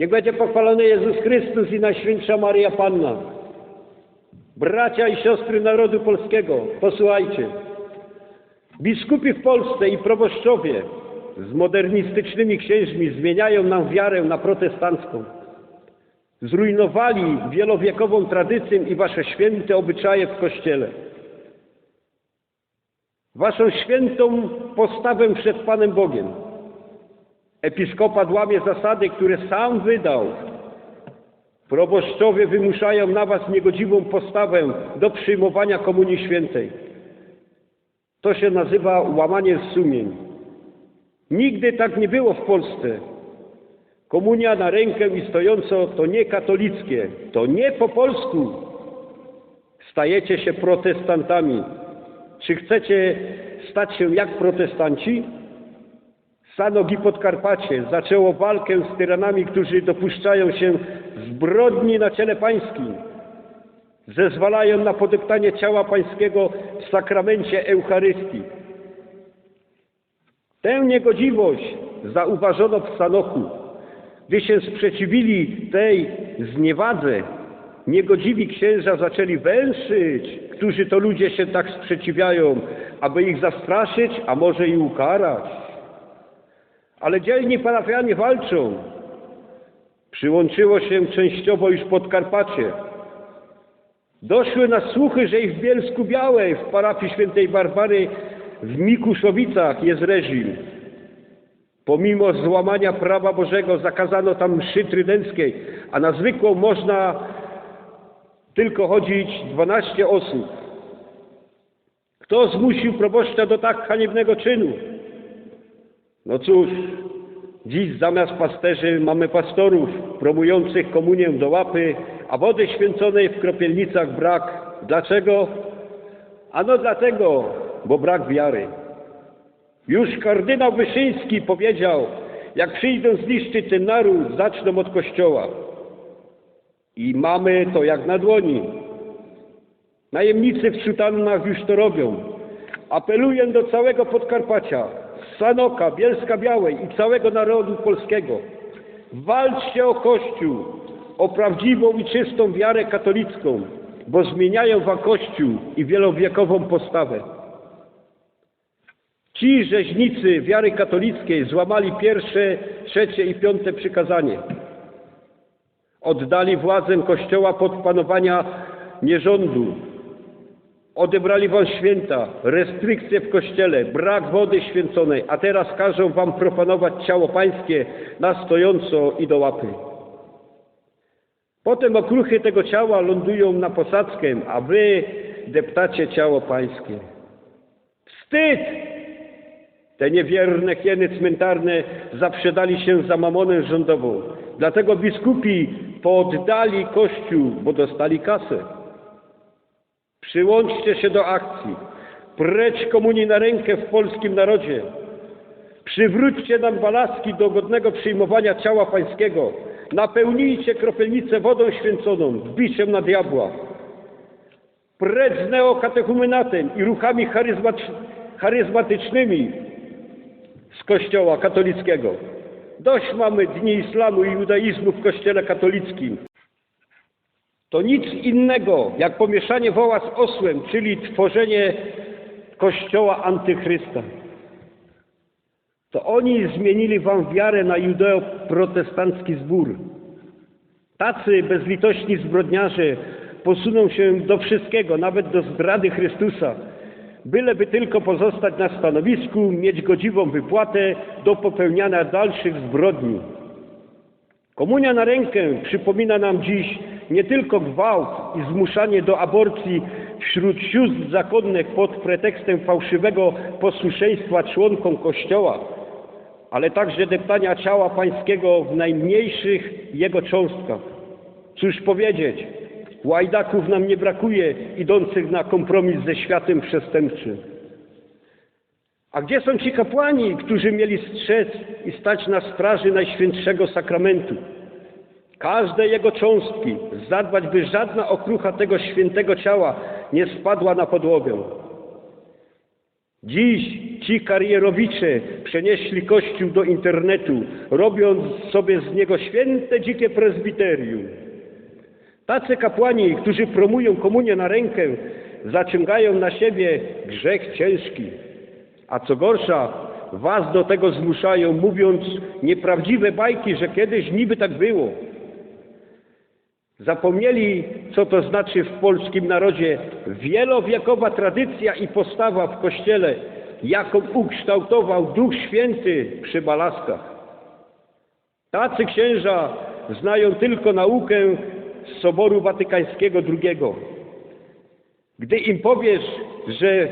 Niech będzie pochwalony Jezus Chrystus i Najświętsza Maria Panna. Bracia i siostry narodu polskiego, posłuchajcie. Biskupi w Polsce i proboszczowie z modernistycznymi księżmi zmieniają nam wiarę na protestancką. Zrujnowali wielowiekową tradycję i wasze święte obyczaje w Kościele. Waszą świętą postawę przed Panem Bogiem. Episkopat łamie zasady, które sam wydał. Proboszczowie wymuszają na was niegodziwą postawę do przyjmowania Komunii Świętej. To się nazywa łamanie sumień. Nigdy tak nie było w Polsce. Komunia na rękę i stojąco to nie katolickie, to nie po polsku. Stajecie się protestantami. Czy chcecie stać się jak protestanci? Sanogi Podkarpacie zaczęło walkę z tyranami, którzy dopuszczają się zbrodni na ciele pańskim. Zezwalają na podeptanie ciała pańskiego w sakramencie Eucharystii. Tę niegodziwość zauważono w Sanoku. Gdy się sprzeciwili tej zniewadze, niegodziwi księża zaczęli węszyć, którzy to ludzie się tak sprzeciwiają, aby ich zastraszyć, a może i ukarać. Ale dzielni parafianie walczą. Przyłączyło się częściowo już Podkarpacie. Doszły nas słuchy, że i w Bielsku Białej, w parafii świętej Barbary w Mikuszowicach jest reżim. Pomimo złamania prawa Bożego zakazano tam mszy trydenckiej, a na zwykłą można tylko chodzić 12 osób. Kto zmusił proboszcza do tak haniebnego czynu? No cóż, dziś zamiast pasterzy mamy pastorów promujących komunię do łapy, a wody święconej w kropielnicach brak. Dlaczego? Ano dlatego, bo brak wiary. Już kardynał Wyszyński powiedział, jak przyjdą zniszczyć ten naród, zaczną od kościoła. I mamy to jak na dłoni. Najemnicy w sutannach już to robią. Apeluję do całego Podkarpacia, Sanoka, Bielska Białej i całego narodu polskiego. Walczcie o Kościół, o prawdziwą i czystą wiarę katolicką, bo zmieniają wam Kościół i wielowiekową postawę. Ci rzeźnicy wiary katolickiej złamali pierwsze, trzecie i piąte przykazanie. Oddali władzę Kościoła pod panowania nierządu. Odebrali wam święta, restrykcje w Kościele, brak wody święconej, a teraz każą wam profanować ciało pańskie na stojąco i do łapy. Potem okruchy tego ciała lądują na posadzkę, a wy deptacie ciało pańskie. Wstyd! Te niewierne hieny cmentarne zaprzedali się za mamonę rządową. Dlatego biskupi poddali Kościół, bo dostali kasę. Przyłączcie się do akcji. Precz komunii na rękę w polskim narodzie. Przywróćcie nam balaski do godnego przyjmowania ciała pańskiego. Napełnijcie kropelnicę wodą święconą, biciem na diabła. Precz z neokatechumenatem i ruchami charyzmatycznymi z Kościoła katolickiego. Dość mamy dni islamu i judaizmu w Kościele katolickim. To nic innego jak pomieszanie woła z osłem, czyli tworzenie Kościoła antychrysta. To oni zmienili wam wiarę na judeo-protestancki zbór. Tacy bezlitośni zbrodniarze posuną się do wszystkiego, nawet do zdrady Chrystusa, byleby tylko pozostać na stanowisku, mieć godziwą wypłatę do popełniania dalszych zbrodni. Komunia na rękę przypomina nam dziś nie tylko gwałt i zmuszanie do aborcji wśród sióstr zakonnych pod pretekstem fałszywego posłuszeństwa członkom Kościoła, ale także deptania ciała pańskiego w najmniejszych jego cząstkach. Cóż powiedzieć, łajdaków nam nie brakuje idących na kompromis ze światem przestępczym. A gdzie są ci kapłani, którzy mieli strzec i stać na straży Najświętszego Sakramentu? Każde jego cząstki, zadbać, by żadna okrucha tego świętego ciała nie spadła na podłogę. Dziś ci karierowicze przenieśli Kościół do internetu, robiąc sobie z niego święte dzikie prezbiterium. Tacy kapłani, którzy promują komunię na rękę, zaciągają na siebie grzech ciężki. A co gorsza, was do tego zmuszają, mówiąc nieprawdziwe bajki, że kiedyś niby tak było. Zapomnieli, co to znaczy w polskim narodzie wielowiekowa tradycja i postawa w Kościele, jaką ukształtował Duch Święty przy Balaskach. Tacy księża znają tylko naukę z Soboru Watykańskiego II. Gdy im powiesz, że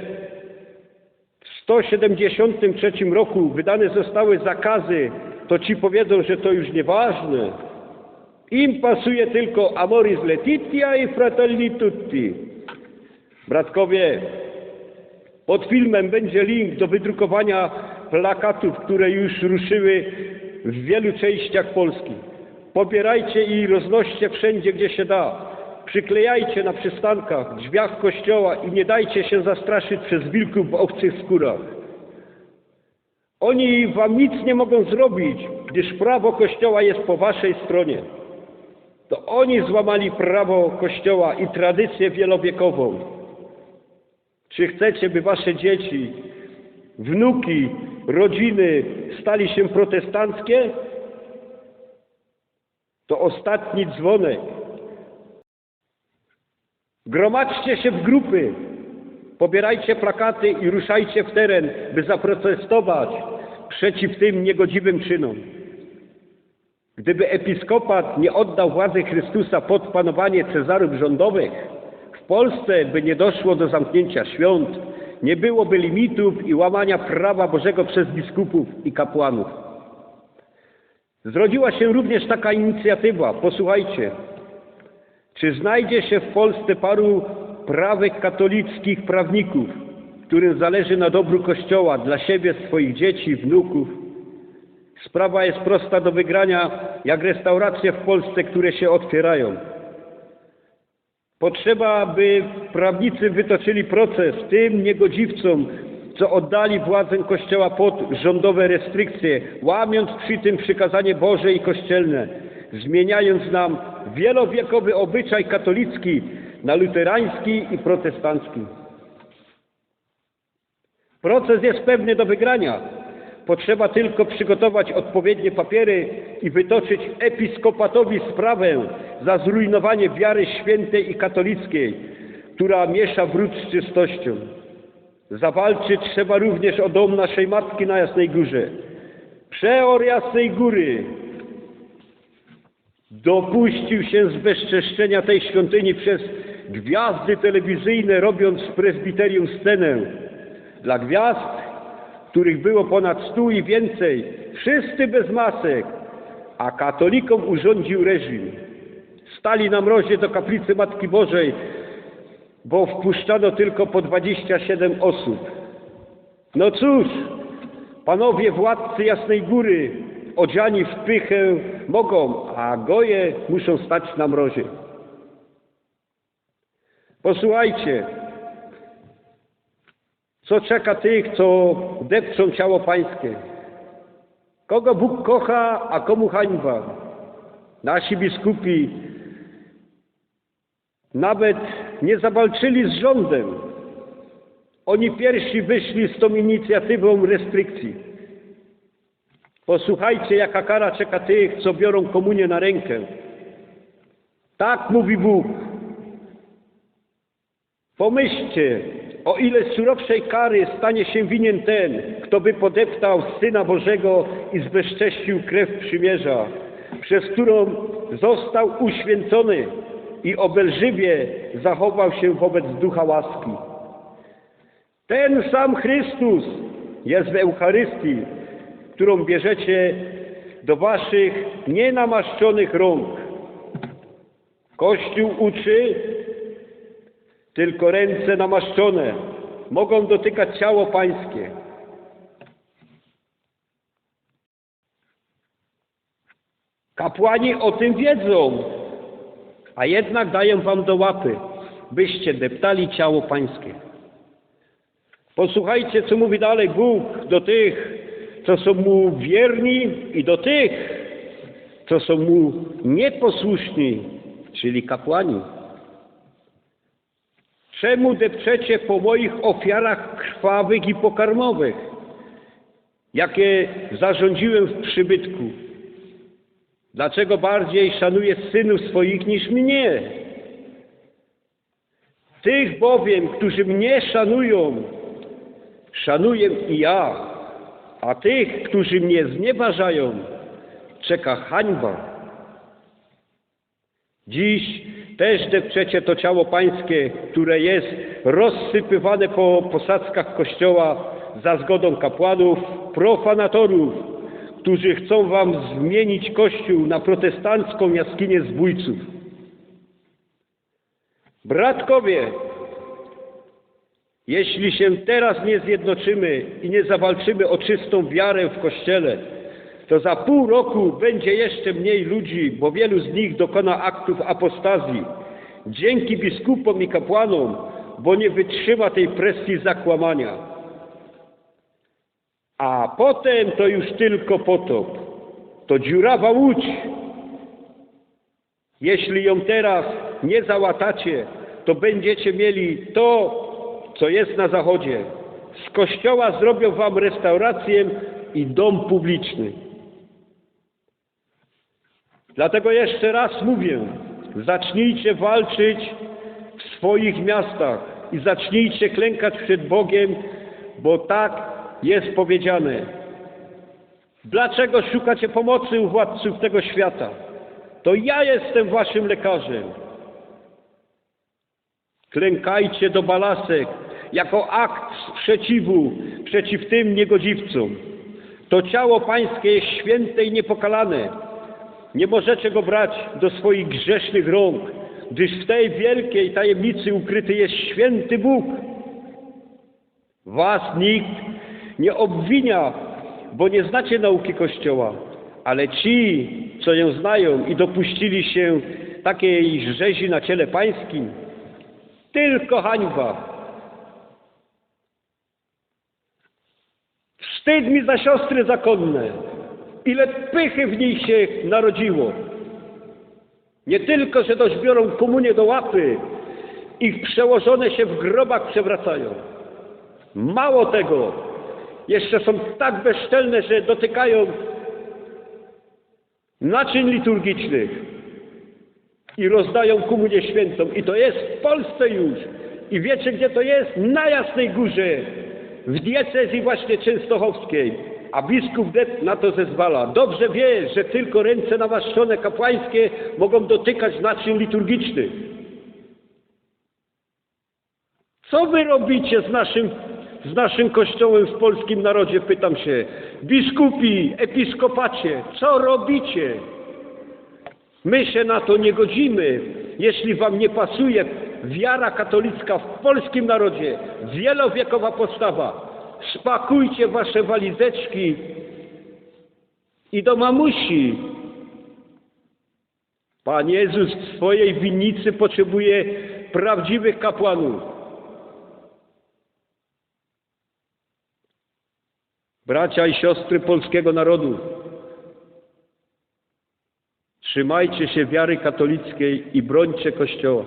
w 173 roku wydane zostały zakazy, to ci powiedzą, że to już nieważne. Im pasuje tylko amoris letitia i fratelli tutti. Bratkowie, pod filmem będzie link do wydrukowania plakatów, które już ruszyły w wielu częściach Polski. Pobierajcie i roznoście wszędzie, gdzie się da. Przyklejajcie na przystankach, drzwiach kościoła i nie dajcie się zastraszyć przez wilków w obcych skórach. Oni wam nic nie mogą zrobić, gdyż prawo kościoła jest po waszej stronie. To oni złamali prawo kościoła i tradycję wielowiekową. Czy chcecie, by wasze dzieci, wnuki, rodziny stali się protestanckie? To ostatni dzwonek. Gromadźcie się w grupy, pobierajcie plakaty i ruszajcie w teren, by zaprotestować przeciw tym niegodziwym czynom. Gdyby episkopat nie oddał władzy Chrystusa pod panowanie Cezarów rządowych, w Polsce by nie doszło do zamknięcia świąt, nie byłoby limitów i łamania prawa Bożego przez biskupów i kapłanów. Zrodziła się również taka inicjatywa. Posłuchajcie. Czy znajdzie się w Polsce paru prawych katolickich prawników, którym zależy na dobru Kościoła dla siebie, swoich dzieci, wnuków? Sprawa jest prosta do wygrania, jak restauracje w Polsce, które się otwierają. Potrzeba, by prawnicy wytoczyli proces tym niegodziwcom, co oddali władzę Kościoła pod rządowe restrykcje, łamiąc przy tym przykazanie Boże i kościelne, zmieniając nam wielowiekowy obyczaj katolicki na luterański i protestancki. Proces jest pewny do wygrania. Potrzeba tylko przygotować odpowiednie papiery i wytoczyć episkopatowi sprawę za zrujnowanie wiary świętej i katolickiej, która miesza wrót z czystością. Zawalczyć trzeba również o dom naszej Matki na Jasnej Górze. Przeor Jasnej Góry dopuścił się zbezczeszczenia tej świątyni przez gwiazdy telewizyjne, robiąc w prezbiterium scenę. Dla gwiazd, których było ponad stu i więcej, wszyscy bez masek, a katolikom urządził reżim. Stali na mrozie do kaplicy Matki Bożej, bo wpuszczano tylko po 27 osób. No cóż, panowie władcy Jasnej Góry, odziani w pychę, mogą, a goje muszą stać na mrozie. Posłuchajcie, co czeka tych, co depczą ciało pańskie. Kogo Bóg kocha, a komu hańba. Nasi biskupi nawet nie zawalczyli z rządem. Oni pierwsi wyszli z tą inicjatywą restrykcji. Posłuchajcie, jaka kara czeka tych, co biorą komunię na rękę. Tak mówi Bóg. Pomyślcie, o ile surowszej kary stanie się winien ten, kto by podeptał Syna Bożego i zbezcześcił krew przymierza, przez którą został uświęcony i obelżywie zachował się wobec ducha łaski. Ten sam Chrystus jest w Eucharystii, którą bierzecie do waszych nienamaszczonych rąk. Kościół uczy, tylko ręce namaszczone mogą dotykać ciało pańskie. Kapłani o tym wiedzą, a jednak daję wam do łapy, byście deptali ciało pańskie. Posłuchajcie, co mówi dalej Bóg do tych, co są Mu wierni i do tych, co są Mu nieposłuszni, czyli kapłani. Czemu depczecie po moich ofiarach krwawych i pokarmowych, jakie zarządziłem w przybytku? Dlaczego bardziej szanuję synów swoich niż mnie? Tych bowiem, którzy mnie szanują, szanuję i ja, a tych, którzy mnie znieważają, czeka hańba. Dziś też depczecie to ciało pańskie, które jest rozsypywane po posadzkach kościoła za zgodą kapłanów, profanatorów, którzy chcą wam zmienić kościół na protestancką jaskinię zbójców. Bratkowie, jeśli się teraz nie zjednoczymy i nie zawalczymy o czystą wiarę w Kościele, to za pół roku będzie jeszcze mniej ludzi, bo wielu z nich dokona aktów apostazji. Dzięki biskupom i kapłanom, bo nie wytrzyma tej presji zakłamania. A potem to już tylko potop. To dziurawa łódź. Jeśli ją teraz nie załatacie, to będziecie mieli to, co jest na zachodzie. Z kościoła zrobią wam restaurację i dom publiczny. Dlatego jeszcze raz mówię, zacznijcie walczyć w swoich miastach i zacznijcie klękać przed Bogiem, bo tak jest powiedziane. Dlaczego szukacie pomocy u władców tego świata? To ja jestem waszym lekarzem. Klękajcie do balasek jako akt sprzeciwu przeciw tym niegodziwcom. To ciało pańskie jest święte i niepokalane. Nie możecie go brać do swoich grzesznych rąk, gdyż w tej wielkiej tajemnicy ukryty jest święty Bóg. Was nikt nie obwinia, bo nie znacie nauki Kościoła, ale ci, co ją znają i dopuścili się takiej rzezi na ciele pańskim, tylko hańba. Wstyd mi za siostry zakonne. Ile pychy w niej się narodziło. Nie tylko, że dość biorą komunię do łapy, ich przełożone się w grobach przewracają. Mało tego, jeszcze są tak bezczelne, że dotykają naczyń liturgicznych i rozdają komunię świętą. I to jest w Polsce już. I wiecie, gdzie to jest? Na Jasnej Górze, w diecezji właśnie częstochowskiej. A biskup Det na to zezwala. Dobrze wie, że tylko ręce namaszczone kapłańskie mogą dotykać naczyń liturgicznych. Co wy robicie z naszym, z naszym kościołem w polskim narodzie, pytam się. Biskupi, episkopacie, co robicie? My się na to nie godzimy. Jeśli wam nie pasuje wiara katolicka w polskim narodzie, wielowiekowa postawa, spakujcie wasze walizeczki i do mamusi. Pan Jezus w swojej winnicy potrzebuje prawdziwych kapłanów. Bracia i siostry polskiego narodu, trzymajcie się wiary katolickiej i brońcie Kościoła.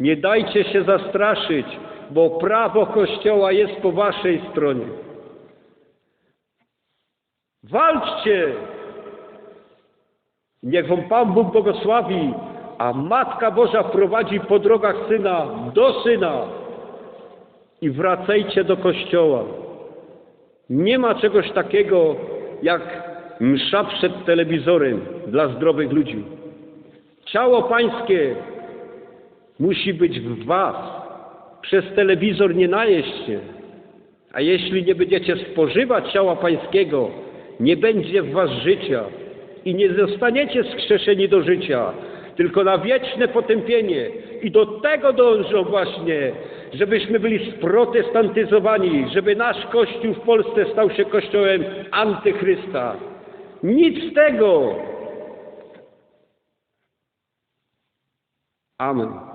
Nie dajcie się zastraszyć, bo prawo Kościoła jest po waszej stronie. Walczcie! Niech wam Pan Bóg błogosławi, a Matka Boża wprowadzi po drogach Syna do Syna i wracajcie do Kościoła. Nie ma czegoś takiego jak msza przed telewizorem dla zdrowych ludzi. Ciało Pańskie musi być w Was. Przez telewizor nie najeść się. A jeśli nie będziecie spożywać ciała Pańskiego, nie będzie w Was życia i nie zostaniecie skrzeszeni do życia, tylko na wieczne potępienie. I do tego dążą właśnie, żebyśmy byli sprotestantyzowani, żeby nasz Kościół w Polsce stał się Kościołem antychrysta. Nic z tego. Amen.